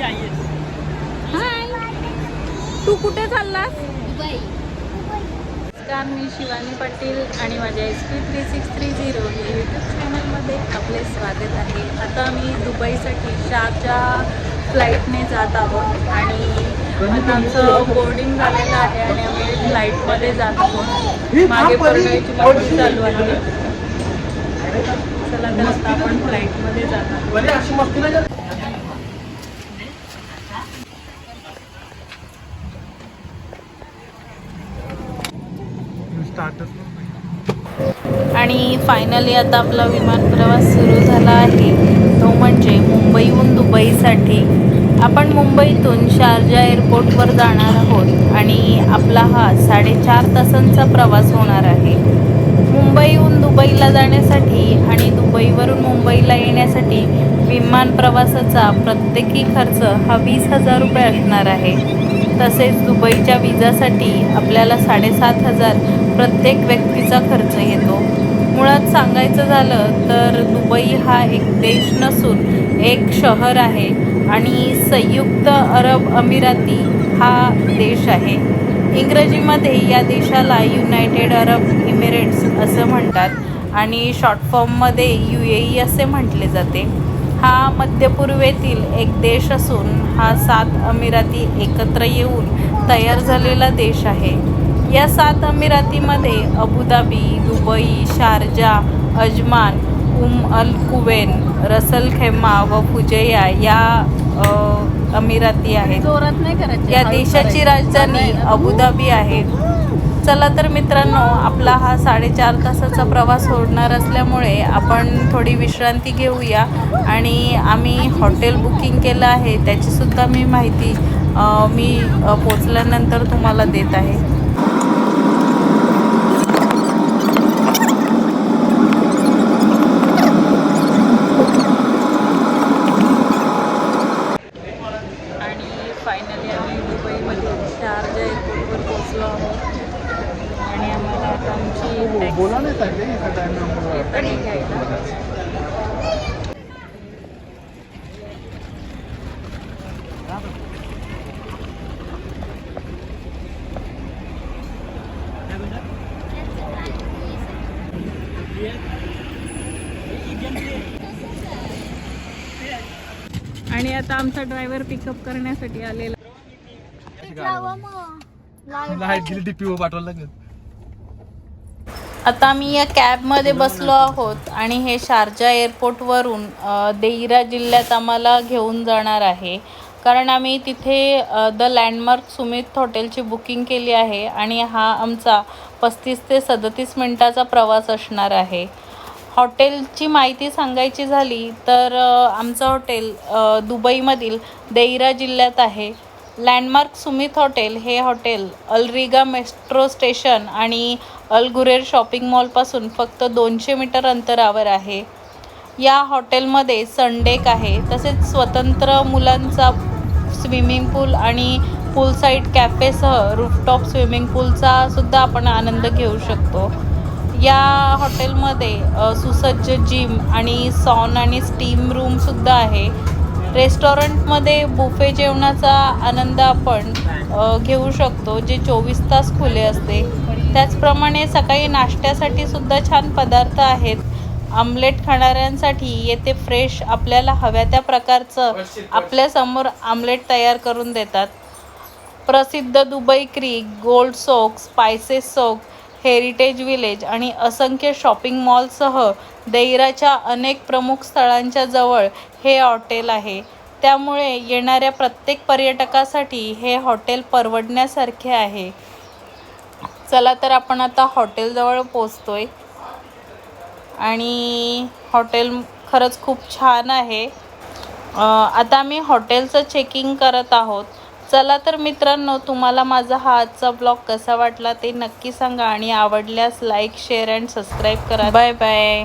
हाय तू कुठे चाललास? दुबई. नमस्कार मी शिवानी पाटील आणि माझ्या S P three six three zero या यूट्यूब चॅनलमध्ये आपले स्वागत आहे. आता मी दुबईसाठी शारजा फ्लाईटने जात आहोत आणि आता आमचं बोर्डिंग झालेलं आहे आणि आम्ही फ्लाईटमध्ये जात आहोत. मागे परगायची पार्टी चालू आहे. चला तर आता आपण फ्लाईटमध्ये जात आहोत. आणि फायनली आता आपला विमान प्रवास सुरू झाला आहे. तो म्हणजे मुंबईहून दुबईसाठी. आपण मुंबईतून शारजा एअरपोर्टवर जाणार आहोत आणि आपला हा साडेचार तासांचा प्रवास होणार आहे. मुंबईहून दुबईला जाण्यासाठी आणि दुबईवरून मुंबईला येण्यासाठी विमान प्रवासाचा प्रत्येकी खर्च हा वीस हजार रुपये असणार आहे. तसेच दुबईच्या विजासाठी आपल्याला साडेसात हजार प्रत्येक व्यक्तीचा खर्च येतो. मुळात सांगायचं झालं तर दुबई हा एक देश नसून एक शहर आहे आणि संयुक्त अरब अमिराती हा देश आहे. इंग्रजीमध्ये या देशाला युनायटेड अरब इमिरेट्स असं म्हणतात आणि शॉर्ट फॉर्ममध्ये यू ए ई असे म्हटले जाते. हा मध्यपूर्वेतील एक देश असून हा सात अमिराती एकत्र येऊन तयार झालेला देश आहे. या सात अमिरातीमध्ये Abu Dhabi Dubai Sharjah Ajman Umm Al Quwain Ras Al Khaimah व फुजैया या अमिराती आहेत. जोरात नाही करायचं. या देशाची राजधानी अबुधाबी आहे. चला तर मित्रांनो आपला हा साडेचार तासाचा प्रवास होणार असल्यामुळे आपण थोडी विश्रांती घेऊया. आणि आम्ही हॉटेल बुकिंग केलं आहे त्याचीसुद्धा मी माहिती मी पोचल्यानंतर तुम्हाला देत आहे आणि फायनली आम्ही दुबईमध्ये शारजा एअरपोर्टवर पोचलो आहोत आणि आम्हाला आता आमची टॅक्सी बोला नाही आणि आता आमचा ड्रायव्हर पिकअप करण्यासाठी आलेला. लाइट गेली टिपी पाठवायला लागेल आता आम्ही या कॅबमध्ये बसलो आहोत आणि हे शारजा एअरपोर्टवरून देईरा जिल्ह्यात आम्हाला घेऊन जाणार आहे. कारण आम्ही तिथे द लँडमार्क सुमित हॉटेलची बुकिंग केली आहे आणि हा आमचा पस्तीस ते सदतीस मिनटाचा प्रवास असणार आहे. हॉटेलची माहिती सांगायची झाली तर आमचं हॉटेल दुबईमधील देईरा जिल्ह्यात आहे. लँडमार्क सुमित हॉटेल हे hotel Al Rigga metro station आणि अलगुरेर शॉपिंग मॉलपासून फक्त दोनशे मीटर अंतरावर आहे. या हॉटेलमध्ये सनडेक आहे. तसेच स्वतंत्र मुलांचा स्विमिंग पूल आणि पूल साईड कॅफेसह रूफटॉप स्विमिंग पूलचा सुद्धा आपण आनंद घेऊ शकतो. या हॉटेलमध्ये सुसज्ज जिम आणि सॉन आणि स्टीम रूमसुद्धा आहे. रेस्टॉरंटमध्ये बुफे जेवणाचा आनंद आपण घेऊ शकतो जे चोवीस तास खुले असते. त्याचप्रमाणे सकाळी नाश्त्यासाठी सुद्धा छान पदार्थ आहेत. आमलेट खाणाऱ्यांसाठी येथे फ्रेश आपल्याला हव्या त्या प्रकारचं आपल्यासमोर आमलेट तयार करून देतात. प्रसिद्ध Dubai Creek Gold Souk Spices Souk Heritage Village आणि असंख्य शॉपिंग मॉलसह देईराच्या अनेक प्रमुख स्थळांच्या जवळ हे हॉटेल आहे. त्यामुळे येणाऱ्या प्रत्येक पर्यटकासाठी हे हॉटेल परवडण्यासारखे आहे. चला तर आपण आता हॉटेलजवळ पोचतो आहे आणि हॉटेल खरंच खूप छान आहे. आता आम्ही हॉटेलचं चेकिंग करत आहोत. चला तर मित्रांनो तुम्हाला माझा हा आजचा ब्लॉग कसा वाटला ते नक्की सांगा आणि आवडल्यास लाईक शेअर अँड सबस्क्राईब करा. Bye bye